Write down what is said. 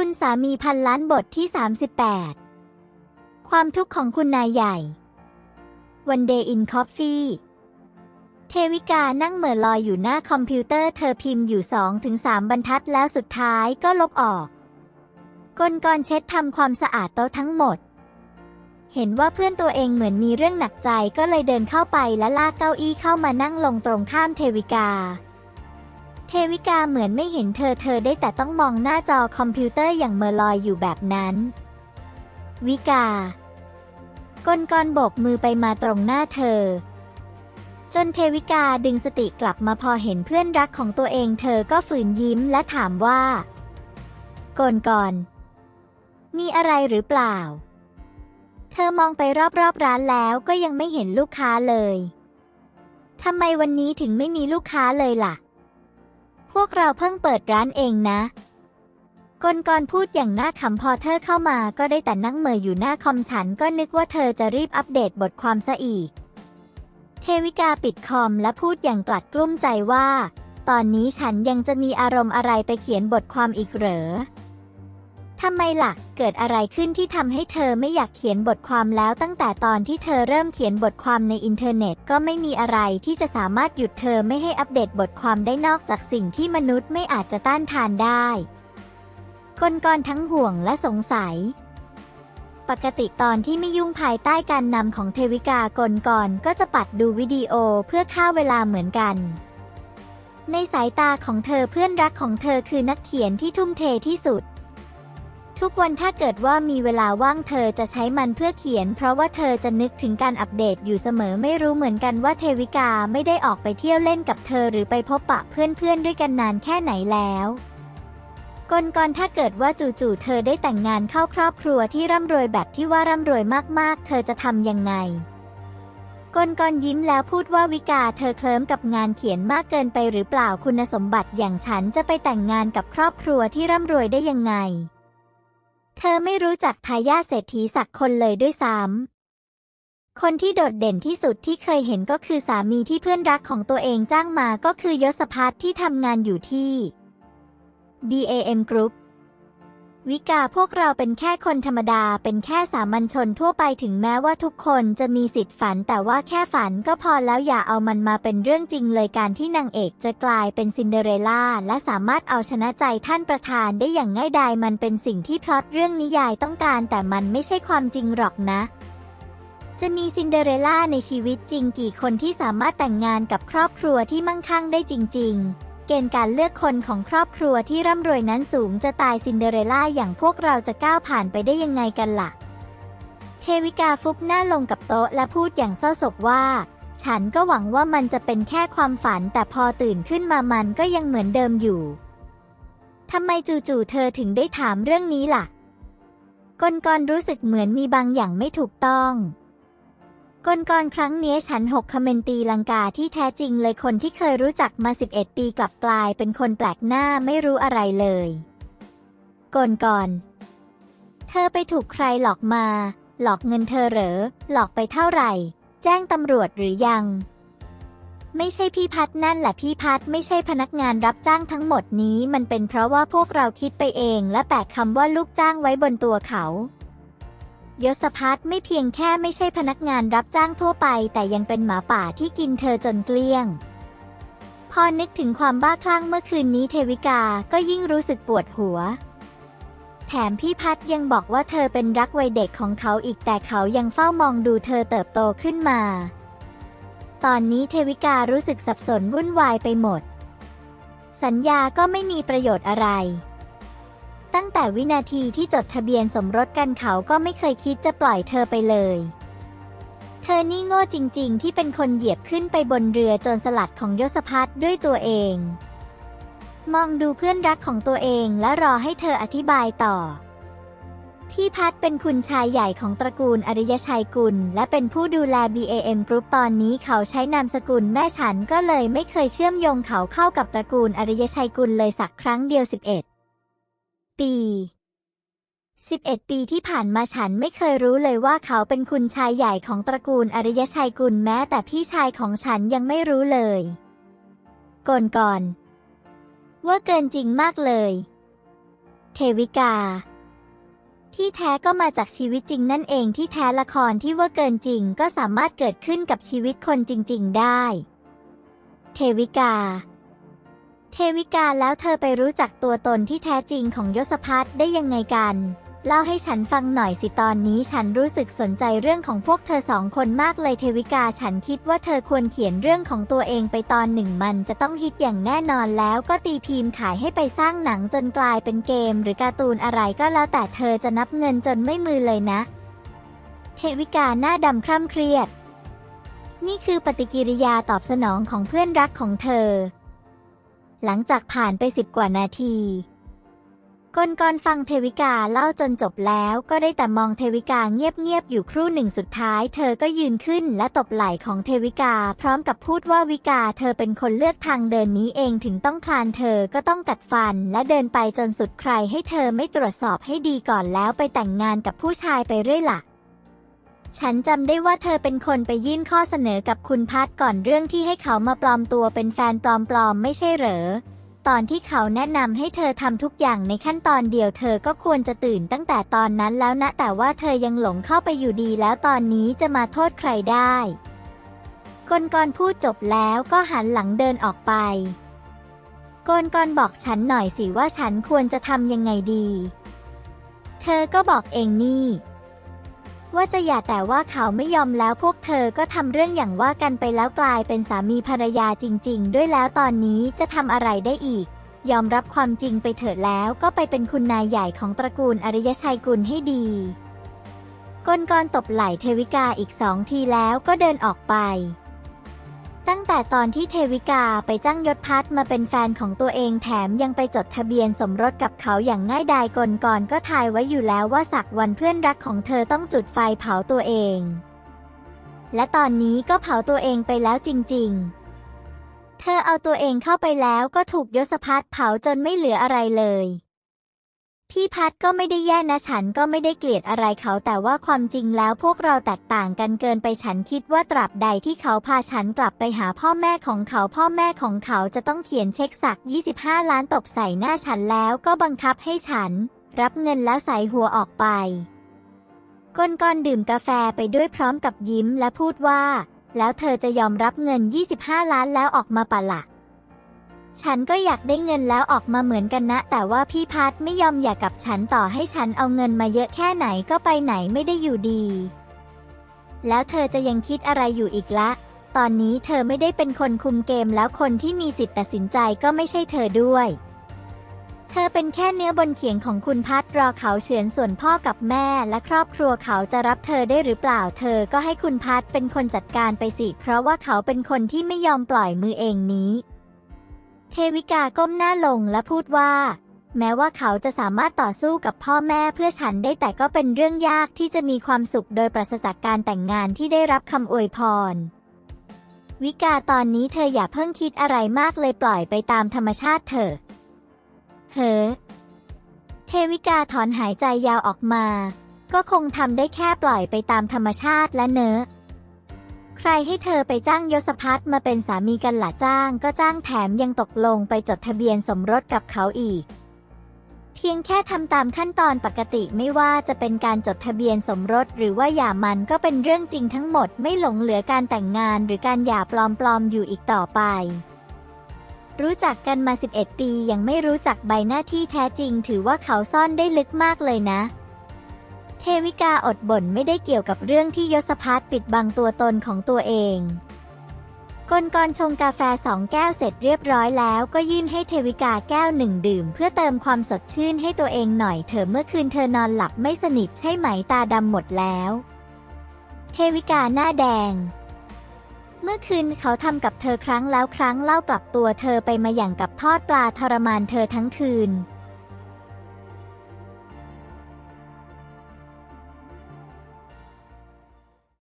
คุณสามีพันล้านบทที่ 38 ความทุกข์ของคุณนายใหญ่ One Day in Coffee เทวิกานั่งเหม่อลอยอยู่หน้าคอมพิวเตอร์เธอพิมพ์อยู่2-3บรรทัดแล้วสุดท้ายก็ลบออกกลกรเช็ดทำความสะอาดโต๊ะทั้งหมด เห็นว่าเพื่อนตัวเองเหมือนมีเรื่องหนักใจก็เลยเดินเข้าไปและลากเก้าอี้เข้ามานั่งลงตรงข้ามเทวิกา เทวิกาเหมือนไม่เห็นเธอเธอได้แต่ต้องมองหน้าจอคอมพิวเตอร์อย่างเมอลอยอยู่แบบนั้น วิกากลกรโบกมือไปมาตรงหน้าเธอ จนเทวิกาดึงสติกลับมาพอเห็นเพื่อนรักของตัวเองเธอก็ฝืนยิ้มและถามว่า กลกร มีอะไรหรือเปล่า เธอมองไปรอบๆร้านแล้วก็ยังไม่เห็นลูกค้าเลยทำไมวันนี้ถึงไม่มีลูกค้าเลยล่ะ พวกเราเพิ่งเปิดร้านเองนะกลกรพูดอย่างน่าขำพอเธอเข้ามาก็ได้แต่นั่งเมออยู่หน้าคอมฉันก็นึกว่าเธอจะรีบอัปเดตบทความซะอีก เทวิกาปิดคอมและพูดอย่างกลัดกลุ้มใจว่า ตอนนี้ฉันยังจะมีอารมณ์อะไรไปเขียนบทความอีกเหรอ ทำไมล่ะ เกิดอะไรขึ้นที่ทำให้เธอไม่อยากเขียนบทความแล้วตั้งแต่ตอนที่เธอเริ่มเขียนบทความในอินเทอร์เน็ตก็ไม่มีอะไรที่จะสามารถหยุดเธอไม่ให้อัปเดตบทความได้นอกจากสิ่งที่มนุษย์ไม่อาจจะต้านทานได้กลกรทั้งห่วงและสงสัย ปกติตอนที่ไม่ยุ่งภายใต้การนำของเทวิกากลกรก็จะปัดดูวิดีโอเพื่อฆ่าเวลาเหมือนกันในสายตาของเธอเพื่อนรักของเธอคือนักเขียนที่ทุ่มเทที่สุด ทุกวันถ้าเกิดว่ามีเวลาว่างเธอจะใช้มันเพื่อเขียน เพราะว่าเธอจะนึกถึงการอัปเดตอยู่เสมอไม่รู้เหมือนกันว่าเทวิกาไม่ได้ออกไปเที่ยวเล่นกับเธอหรือไปพบปะเพื่อนๆด้วยกันนานแค่ไหนแล้วกลกรถ้าเกิดว่าจู่ๆเธอได้แต่งงานเข้าครอบครัวที่ร่ำรวยแบบที่ว่าร่ำรวยมากๆ เธอจะทำยังไงกลกรยิ้มแล้วพูดว่าวิกาเธอเคลิ้มกับงานเขียนมากเกินไปหรือเปล่าคุณสมบัติอย่างฉันจะไปแต่งงานกับครอบครัวที่ร่ำรวยได้ยังไง เธอไม่รู้จักทายาทเศรษฐีสักคนเลยด้วยซ้ำ คนที่โดดเด่นที่สุดที่เคยเห็นก็คือสามีที่เพื่อนรักของตัวเองจ้างมาก็คือยศพัฒน์ที่ทำงานอยู่ที่ BAM Group วิกาพวกเราเป็นแค่คนธรรมดา เป็นแค่สามัญชนทั่วไปถึงแม้ว่าทุกคนจะมีสิทธิ์ฝัน แต่ว่าแค่ฝันก็พอแล้วอย่าเอามันมาเป็นเรื่องจริงเลยการที่นางเอกจะกลายเป็นซินเดอเรลล่า และสามารถเอาชนะใจท่านประธานได้อย่างง่ายดายมันเป็นสิ่งที่พล็อตเรื่องนิยายต้องการ แต่มันไม่ใช่ความจริงหรอกนะจะมีซินเดอเรลล่าในชีวิตจริงกี่คนที่สามารถแต่งงานกับครอบครัวที่มั่งคั่งได้จริง ๆ เกณฑ์การเลือกคนของครอบครัวที่ร่ำรวยนั้นสูงจะตายซินเดอเรลล่าอย่างพวกเราจะก้าวผ่านไปได้ยังไงกันล่ะ เทวิกาฟุบหน้าลงกับโต๊ะและพูดอย่างเศร้าโศกว่า ฉันก็หวังว่ามันจะเป็นแค่ความฝันแต่พอตื่นขึ้นมามันก็ยังเหมือนเดิมอยู่ทำไมจู่ๆเธอถึงได้ถามเรื่องนี้ล่ะกลกรรู้สึกเหมือนมีบางอย่างไม่ถูกต้อง กลกรครั้งนี้ฉันหกคเมนตีลังกาที่แท้จริงเลยคนที่เคยรู้จักมา 11 ปีกลับกลายเป็นคนแปลกหน้าไม่รู้อะไรเลยกลกรเธอไปถูกใครหลอกมา หลอกเงินเธอเหรอ หลอกไปเท่าไหร่ แจ้งตำรวจหรือยัง ไม่ใช่พี่พัดนั่นแหละพี่พัดไม่ใช่พนักงานรับจ้างทั้งหมดนี้ มันเป็นเพราะว่าพวกเราคิดไปเอง และแปะคำว่าลูกจ้างไว้บนตัวเขา ยศพัฒไม่เพียงแค่ไม่ใช่พนักงานรับจ้างทั่วไป แต่ยังเป็นหมาป่าที่กินเธอจนเกลี้ยง พอนึกถึงความบ้าคลั่งเมื่อคืนนี้เทวิกาก็ยิ่งรู้สึกปวดหัว แถมพี่พัดยังบอกว่าเธอเป็นรักวัยเด็กของเขาอีกแต่เขายังเฝ้ามองดูเธอเติบโตขึ้นมา ตอนนี้เทวิการู้สึกสับสนวุ่นวายไปหมด สัญญาก็ไม่มีประโยชน์อะไร ตั้งแต่วินาทีที่จดทะเบียนสมรสกันเขาก็ไม่เคยคิดจะปล่อยเธอไปเลย เธอนี่โง่จริง ๆ ที่เป็นคนเหยียบขึ้นไปบนเรือโจรสลัดของยศพัฒด้วยตัวเอง มองดูเพื่อนรักของตัวเองและรอให้เธออธิบายต่อ พี่พัดเป็นคุณชายใหญ่ของตระกูลอริยชัยกุล และเป็นผู้ดูแล BAM Group ตอนนี้เขาใช้นามสกุลแม่ฉันก็เลยไม่เคยเชื่อมโยงเขาเข้ากับตระกูลอริยชัยกุลเลยสักครั้งเดียว 11 ปี 11 ปีที่ผ่านมาฉันไม่เคยรู้เลยว่าเขาเป็นคุณชายใหญ่ของตระกูลอริยชัยกุลแม้แต่พี่ชายของฉันยังไม่รู้เลย ก่อนก่อน ว่าเกินจริงมากเลย เทวิกา ที่แท้ก็มาจากชีวิตจริงนั่นเองที่แท้ละครที่ว่าเกินจริงก็สามารถเกิดขึ้นกับชีวิตคนจริง ๆ ได้ เทวิกา เทวิกาแล้วเธอไปรู้จักตัวตนที่แท้จริงของยศพัฒน์ได้ยังไงกัน เล่าให้ฉันฟังหน่อยสิตอนนี้ฉันรู้สึกสนใจเรื่องของพวกเธอสองคนมากเลยเทวิกาฉันคิดว่าเธอควรเขียนเรื่องของตัวเองไปตอนหนึ่งมันจะต้องฮิตอย่างแน่นอนแล้วก็ตีพิมพ์ขายให้ไปสร้างหนังจนกลายเป็นเกม หรือการ์ตูนอะไรก็แล้วแต่เธอจะนับเงินจนไม่มือเลยนะ เทวิกาหน้าดำคร่ำเครียด นี่คือปฏิกิริยาตอบสนองของเพื่อนรักของเธอ หลังจากผ่านไปสิบกว่านาทีกนกรฟังเทวิกาเล่าจนจบแล้วก็ได้แต่มองเทวิกาเงียบๆอยู่ครู่หนึ่งสุดท้าย เธอก็ยืนขึ้นและตบไหล่ของเทวิกา พร้อมกับพูดว่าวิกาเธอเป็นคนเลือกทางเดินนี้เองถึงต้องคลานเธอก็ต้องกัดฟัน และเดินไปจนสุดใครให้เธอไม่ตรวจสอบให้ดีก่อนแล้วไปแต่งงานกับผู้ชายไปเรื่อยล่ะ ฉันจำได้ว่าเธอเป็นคนไปยื่นข้อเสนอกับคุณพัดก่อนเรื่องที่ให้เขามาปลอมตัวเป็นแฟนปลอมๆไม่ใช่เหรอ ตอนที่เขาแนะนำให้เธอทำทุกอย่างในขั้นตอนเดียวเธอก็ควรจะตื่นตั้งแต่ตอนนั้นแล้วนะแต่ว่าเธอยังหลงเข้าไปอยู่ดีแล้วตอนนี้จะมาโทษใครได้กนกรพูดจบแล้วก็หันหลังเดินออกไปกนกรบอกฉันหน่อยสิว่าฉันควรจะทำยังไงดี เธอก็บอกเองนี่ ว่าจะหย่าแต่ว่าเขาไม่ยอมแล้วพวกเธอก็ทำเรื่องอย่างว่ากันไปแล้วกลายเป็นสามีภรรยาจริง ๆ ด้วยแล้วตอนนี้จะทำอะไรได้อีก ยอมรับความจริงไปเถิดแล้วก็ไปเป็นคุณนายใหญ่ของตระกูลอริยชัยกุลให้ดีกนกรตบไหล่เทวิกาอีกสองทีแล้วก็เดินออกไป ตั้งแต่ตอนที่เทวิกาไปจ้างยศพัฒมาเป็นแฟนของตัวเองแถมยังไปจดทะเบียนสมรสกับเขาอย่างง่ายดายกลก่อนก็ทายไว้อยู่แล้วว่าสักวันเพื่อนรักของเธอต้องจุดไฟเผาตัวเอง และตอนนี้ก็เผาตัวเองไปแล้วจริง ๆ เธอเอาตัวเองเข้าไปแล้วก็ถูกยศพัฒเผาจนไม่เหลืออะไรเลย พี่พัดก็ไม่ได้แย่นะฉันก็ไม่ได้เกลียดอะไรเขาแต่ว่าความจริงแล้วพวกเราแตกต่างกันเกินไปฉันคิดว่าตราบใดที่เขาพาฉันกลับไปหาพ่อแม่ของเขาพ่อแม่ของเขาจะต้องเขียนเช็คสัก 25 ล้านตบใส่หน้าฉันแล้วก็บังคับให้ฉัน รับเงินแล้วใส่หัวออกไปก้นก้อนดื่มกาแฟไปด้วยพร้อมกับยิ้มและพูดว่า แล้วเธอจะยอมรับเงิน 25 ล้านแล้วออกมาปะละ่ะ ฉันก็อยากได้เงินแล้วออกมาเหมือนกันนะ แต่ว่าพี่พัดไม่ยอมอยากกับฉันต่อให้ฉันเอาเงินมาเยอะแค่ไหนก็ไปไหนไม่ได้อยู่ดี แล้วเธอจะยังคิดอะไรอยู่อีกละ ตอนนี้เธอไม่ได้เป็นคนคุมเกมแล้วคนที่มีสิทธิ์ตัดสินใจก็ไม่ใช่เธอด้วย เธอเป็นแค่เนื้อบนเขียงของคุณพัดรอเขาเฉือนส่วนพ่อกับแม่และครอบครัวเขาจะรับเธอได้หรือเปล่า เธอก็ให้คุณพัดเป็นคนจัดการไปสิ เพราะว่าเขาเป็นคนที่ไม่ยอมปล่อยมือเองนี้ เทวิกาก้มหน้าลงและพูดว่า แม้ว่าเขาจะสามารถต่อสู้กับพ่อแม่เพื่อฉันได้แต่ก็เป็นเรื่องยากที่จะมีความสุขโดยปราศจากการแต่งงานที่ได้รับคำอวยพร วิกาตอนนี้เธออย่าเพิ่งคิดอะไรมากเลยปล่อยไปตามธรรมชาติเถอะเฮ้อเทวิกาถอนหายใจยาวออกมา ก็คงทำได้แค่ปล่อยไปตามธรรมชาติและเนอะ ใครให้เธอไปจ้างยศพัฒน์มาเป็นสามีกันล่ะจ้าง ก็จ้างแถมยังตกลงไปจดทะเบียนสมรสกับเขาอีก เพียงแค่ทำตามขั้นตอนปกติไม่ว่าจะเป็นการจดทะเบียนสมรส หรือว่าหย่ามันก็เป็นเรื่องจริงทั้งหมดไม่หลงเหลือการแต่งงานหรือการหย่าปลอมๆอยู่อีกต่อไปรู้จักกันมา 11 ปียังไม่รู้จักใบหน้าที่แท้จริง ถือว่าเขาซ่อนได้ลึกมากเลยนะ ทวิกาอดบ่นไม่ได้เกี่ยวกับเรื่องที่ยศพัฒปิดบังตัวตนของตัวเองกลกรชงกาแฟสองแก้วเสร็จเรียบร้อยแล้วก็ยื่นให้เทวิกาแก้วหนึ่งดื่ม เพื่อเติมความสดชื่นให้ตัวเองหน่อยเถอเมื่อคืนเธอนอนหลับไม่สนิทใช่ไหมตาดำหมดแล้ว เทวิกาหน้าแดง เมื่อคืนเขาทำกับเธอครั้งแล้วครั้งเล่ากลับตัวเธอไปมาอย่างกับทอดปลาทรมานเธอทั้งคืน